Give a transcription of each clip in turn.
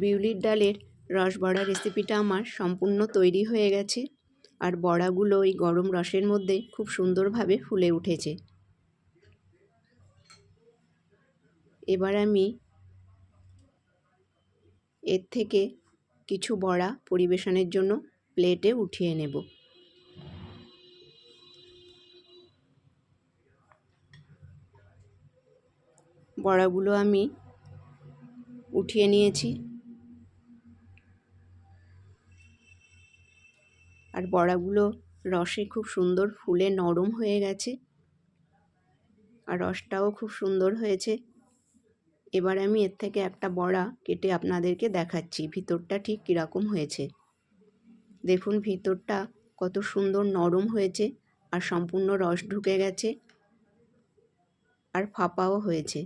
বিউলির ডালের রস বড়া রেসিপিটা আমার সম্পূর্ণ তৈরি হয়ে গেছে আর বড়াগুলো ওই গরম রসের মধ্যে খুব সুন্দরভাবে ফুলে উঠেছে। এবার আমি এর থেকে কিছু বড়া পরিবেশনের জন্য প্লেটে উঠিয়ে নেব। বড়াগুলো আমি উঠিয়ে নিয়েছি। আর বড়াগুলো রসে খুব সুন্দর ফুলে নরম হয়ে গেছে। আর রসটাও খুব সুন্দর হয়েছে। এবার আমি এর থেকে একটা বড়া কেটে আপনাদেরকে দেখাচ্ছি, ভিতরটা ঠিক কীরকম হয়েছে। দেখুন ভিতরটা কত সুন্দর নরম হয়েছে আর সম্পূর্ণ রস ঢুকে গেছে আর ফাঁপাও হয়েছে।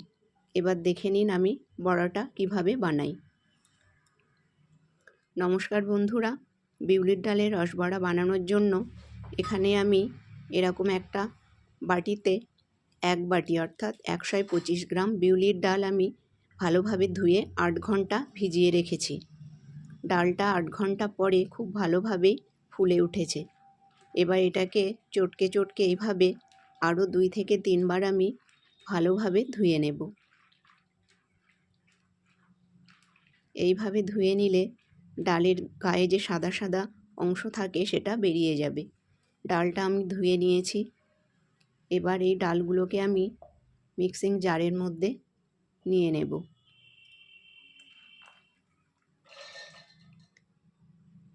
এবার দেখে নিন আমি বড়াটা কীভাবে বানাই। নমস্কার বন্ধুরা বিউলির ডালের রসবড়া বানানোর জন্য এখানে আমি এরকম একটা বাটিতে এক বাটি অর্থাৎ একশো পঁচিশ গ্রাম বিউলির ডাল আমি ভালোভাবে ধুয়ে আট ঘণ্টা ভিজিয়ে রেখেছি। ডালটা আট ঘণ্টা পরে খুব ভালোভাবেই ফুলে উঠেছে। এবার এটাকে চটকে চটকে এইভাবে আরও দুই থেকে তিনবার আমি ভালোভাবে ধুয়ে নেব। এইভাবে ধুয়ে নিলে ডালের গায়ে যে সাদা সাদা অংশ থাকে সেটা বেরিয়ে যাবে। ডালটা আমি ধুয়ে নিয়েছি। এবার এই ডালগুলোকে আমি মিক্সিং জারের মধ্যে নিয়ে নেব।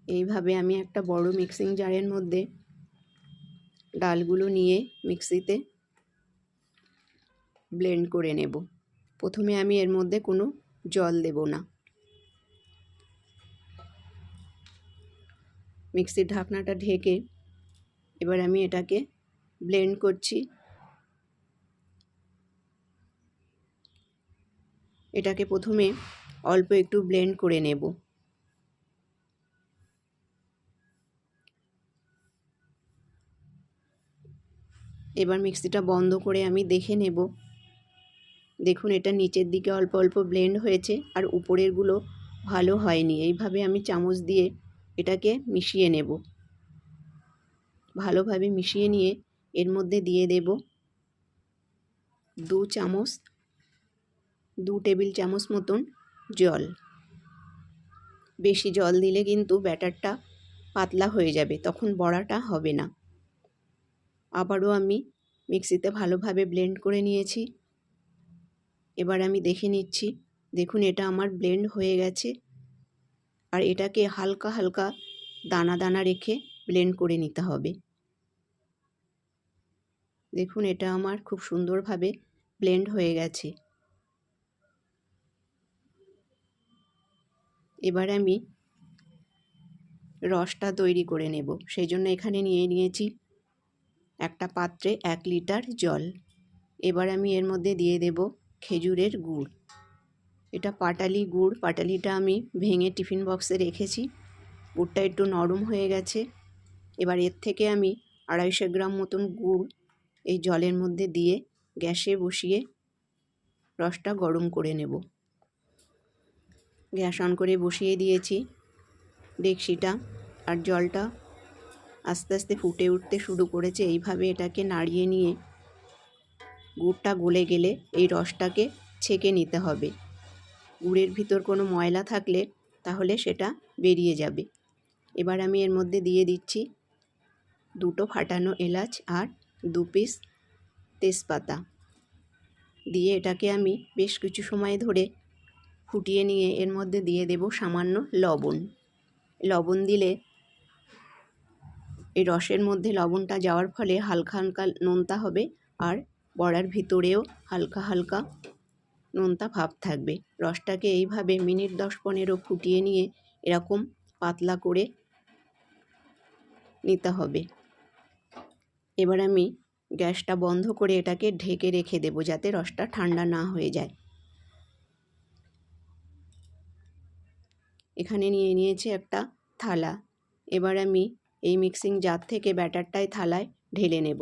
এইভাবে আমি একটা বড় মিক্সিং জারের মধ্যে ডালগুলো নিয়ে মিক্সিতে ব্লেন্ড করে নেব। প্রথমে আমি এর মধ্যে কোনো জল দেব না। মিক্সির ঢাকনাটা ঢেকে এবার আমি এটাকে ব্লেন্ড করছি। এটাকে প্রথমে অল্প একটু ব্লেন্ড করে নেব। এবার মিক্সিটা বন্ধ করে আমি দেখে নেব। দেখুন, এটা নিচের দিকে অল্প অল্প ব্লেন্ড হয়েছে আর উপরেরগুলো ভালো হয়নি। এইভাবে আমি চামচ দিয়ে এটাকে মিশিয়ে নেব। ভালোভাবে মিশিয়ে নিয়ে এর মধ্যে দিয়ে দেব দু চামচ, দু টেবিল চামচ মতন জল। বেশি জল দিলে কিন্তু ব্যাটারটা পাতলা হয়ে যাবে, তখন বড়াটা হবে না। আবারও আমি মিক্সিতে ভালোভাবে ব্লেন্ড করে নিয়েছি। এবার আমি দেখে নিচ্ছি, দেখুন এটা আমার ব্লেন্ড হয়ে গেছে। আর এটাকে হালকা হালকা দানা দানা রেখে ব্লেন্ড করে নিতে হবে। দেখুন, এটা আমার খুব সুন্দরভাবে ব্লেন্ড হয়ে গেছে। এবার আমি রসটা তৈরি করে নেব। সেই জন্য এখানে নিয়ে নিয়েছি একটা পাত্রে এক লিটার জল। এবার আমি এর মধ্যে দিয়ে দেব খেজুরের গুড়। এটা পাটালি গুড়। পাটালিটা আমি ভেঙে টিফিন বক্সে রেখেছি। গুড়টা একটু নরম হয়ে গেছে। এবার এর থেকে আমি আড়াইশো গ্রাম মতন গুড় এই জলের মধ্যে দিয়ে গ্যাসে বসিয়ে রসটা গরম করে নেব। গ্যাস অন করে বসিয়ে দিয়েছি। ডেকসিটা আর জলটা আস্তে আস্তে ফুটে উঠতে শুরু করেছে। এইভাবে এটাকে নাড়িয়ে নিয়ে গুড়টা গলে গেলে এই রসটাকে ছেঁকে নিতে হবে। গুড়ের ভিতর কোনো ময়লা থাকলে তাহলে সেটা বেরিয়ে যাবে। এবার আমি এর মধ্যে দিয়ে দিচ্ছি দুটো ফাটানো এলাচ আর দু পিস তেজপাতা। দিয়ে এটাকে আমি বেশ কিছু সময় ধরে ফুটিয়ে নিয়ে এর মধ্যে দিয়ে দেব সামান্য লবণ। লবণ দিলে এই রসের মধ্যে লবণটা যাওয়ার ফলে হালকা হালকা নোনতা হবে আর বড়ার ভিতরেও হালকা হালকা নোনতা ভাব থাকবে। রসটাকে এইভাবে মিনিট দশ পনেরো ফুটিয়ে নিয়ে এরকম পাতলা করে নিতে হবে। এবার আমি গ্যাসটা বন্ধ করে এটাকে ঢেকে রেখে দেবো যাতে রসটা ঠান্ডা না হয়ে যায়। এখানে নিয়ে নিয়েছি একটা থালা। এবার আমি এই মিক্সিং জার থেকে ব্যাটারটাই থালায় ঢেলে নেব।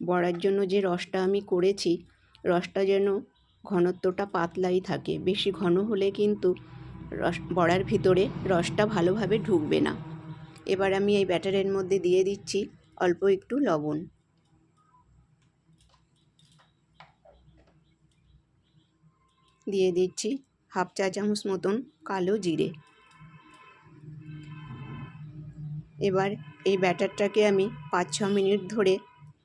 বড়ার জন্য যে রসটা আমি করেছি, রসটা যেন ঘনত্বটা পাতলাই থাকে। বেশি ঘন হলে কিন্তু রস, বড়ার ভিতরে রসটা ভালোভাবে ঢুকবে না। এবার আমি এই ব্যাটারের মধ্যে দিয়ে দিচ্ছি অল্প একটু লবণ। দিয়ে দিচ্ছি হাফ চা চামচ মতন কালো জিরে। এবার এই ব্যাটারটাকে আমি পাঁচ ছ মিনিট ধরে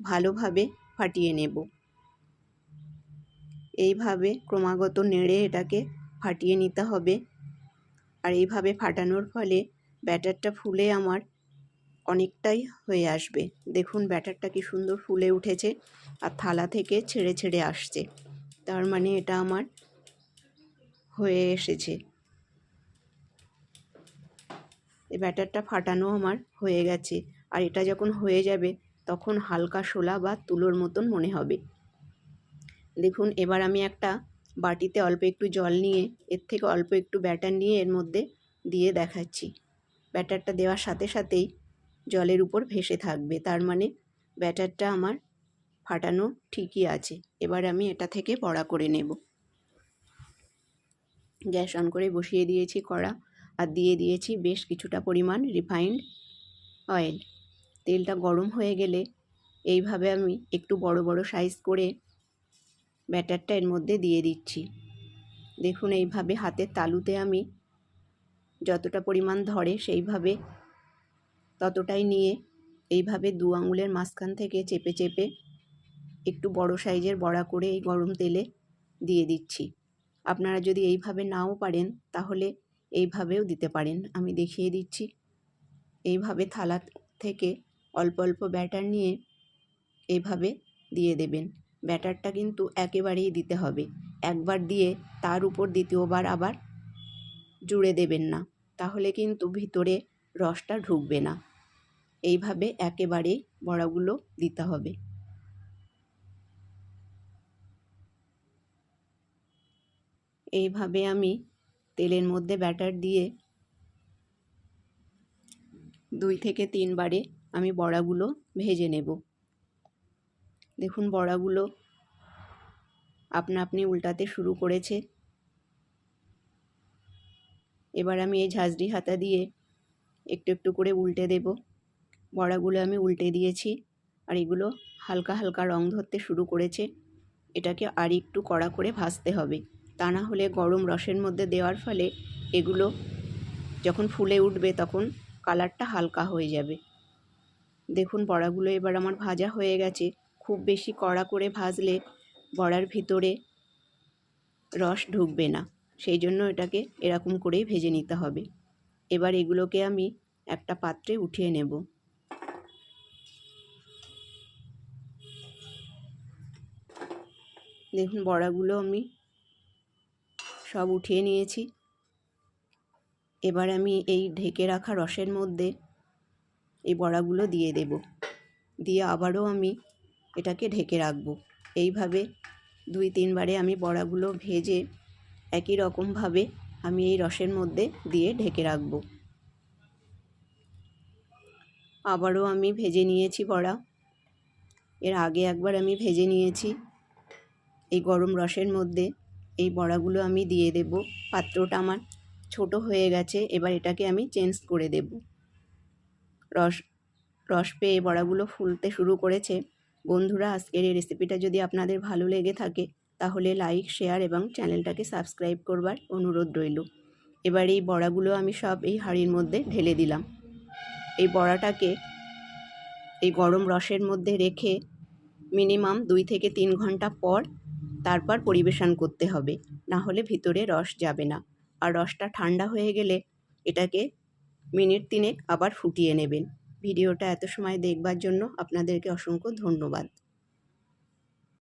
ভালোভাবে ফাটিয়ে নেব। এইভাবে ক্রমাগত নেড়ে এটাকে ফাটিয়ে নিতে হবে। আর এইভাবে ফাটানোর ফলে ব্যাটারটা ফুলে আমার অনেকটাই হয়ে আসবে। দেখুন ব্যাটারটা কি সুন্দর ফুলে উঠেছে আর থালা থেকে ছেড়ে ছেড়ে আসছে। তার মানে এটা আমার হয়ে এসেছে। এই ব্যাটারটা ফাটানো আমার হয়ে গেছে। আর এটা যখন হয়ে যাবে তখন হালকা শোলা বা তুলোর মতন মনে হবে। দেখুন, এবার আমি একটা বাটিতে অল্প একটু জল নিয়ে, এর থেকে অল্প একটু ব্যাটার নিয়ে এর মধ্যে দিয়ে দেখাচ্ছি। ব্যাটারটা দেওয়ার সাথে সাথেই জলের উপর ভেসে থাকবে। তার মানে ব্যাটারটা আমার ফাটানো ঠিকই আছে। এবার আমি এটা থেকে বড়া করে নেব। গ্যাস অন করে বসিয়ে দিয়েছি কড়া, আর দিয়ে দিয়েছি বেশ কিছুটা পরিমাণ রিফাইন্ড অয়েল। তেলটা গরম হয়ে গেলে এইভাবে আমি একটু বড় বড় সাইজ করে ব্যাটারটা এর মধ্যে দিয়ে দিচ্ছি। দেখুন এইভাবে হাতের তালুতে আমি যতটা পরিমাণ ধরে সেইভাবে ততটাই নিয়ে এইভাবে দু আঙুলের মাঝখান থেকে চেপে চেপে একটু বড় সাইজের বড়া করে এই গরম তেলে দিয়ে দিচ্ছি। আপনারা যদি এইভাবে নাও পারেন তাহলে এইভাবেও দিতে পারেন। আমি দেখিয়ে দিচ্ছি। এইভাবে থালা থেকে অল্প অল্প ব্যাটার নিয়ে এইভাবে দিয়ে দেবেন। ব্যাটারটা কিন্তু একেবারেই দিতে হবে। একবার দিয়ে তার উপর দ্বিতীয়বার আবার জুড়ে দেবেন না। তাহলে কিন্তু ভিতরে রসটা ঢুকবে না। এইভাবে একেবারেই বড়াগুলো দিতে হবে। এইভাবে আমি তেলের মধ্যে ব্যাটার দিয়ে দুই থেকে তিনবারে আমি বড়াগুলো ভেজে নেব। দেখুন বড়াগুলো আপনা আপনি উল্টাতে শুরু করেছে। এবার আমি এই ঝাঁঝরি হাতা দিয়ে একটু একটু করে উল্টে দেব। বড়াগুলো আমি উল্টে দিয়েছি আর এগুলো হালকা হালকা রং ধরতে শুরু করেছে। এটাকে আর একটু কড়া করে ভাজতে হবে। তা না হলে গরম রসের মধ্যে দেওয়ার ফলে এগুলো যখন ফুলে উঠবে তখন কালারটা হালকা হয়ে যাবে। দেখুন বড়াগুলো এবার আমার ভাজা হয়ে গেছে। খুব বেশি কড়া করে ভাজলে বড়ার ভিতরে রস ঢুকবে না। সেই জন্য এটাকে এরকম করেই ভেজে নিতে হবে। এবার এগুলোকে আমি একটা পাত্রে উঠিয়ে নেব। দেখুন বড়াগুলো আমি সব উঠিয়ে নিয়েছি। এবার আমি এই ঢেকে রাখা রসের মধ্যে এই বড়াগুলো দিয়ে দেব। দিয়ে আবারও আমি এটাকে ঢেকে রাখব। এইভাবে দুই তিনবারে আমি বড়াগুলো ভেজে একই রকমভাবে আমি এই রসের মধ্যে দিয়ে ঢেকে রাখব। আবারও আমি ভেজে নিয়েছি বড়া। এর আগে একবার আমি ভেজে নিয়েছি এই গরম রসের মধ্যে। এই বড়াগুলো আমি দিয়ে দেব। পাত্রটা আমার ছোট হয়ে গেছে, এবার এটাকে আমি চেঞ্জ করে দেব। রস রস পেয়ে বড়াগুলো ফুলতে শুরু করেছে। বন্ধুরা, আজকের এই রেসিপিটা যদি আপনাদের ভালো লেগে থাকে, তাহলে লাইক শেয়ার এবং চ্যানেলটাকে সাবস্ক্রাইব করবার অনুরোধ রইল। এবার এই বড়াগুলো আমি সব এই হাঁড়ির মধ্যে ঢেলে দিলাম। এই বড়াটাকে এই গরম রসের মধ্যে রেখে মিনিমাম দুই থেকে তিন ঘণ্টা পর তারপর পরিবেশন করতে হবে। না হলে ভিতরে রস যাবে না। আর রসটা ঠান্ডা হয়ে গেলে এটাকে মিনিট তিনেক আবার ফুটিয়ে নেবেন। ভিডিওটা এত সময় দেখবার জন্য আপনাদেরকে অসংখ্য ধন্যবাদ।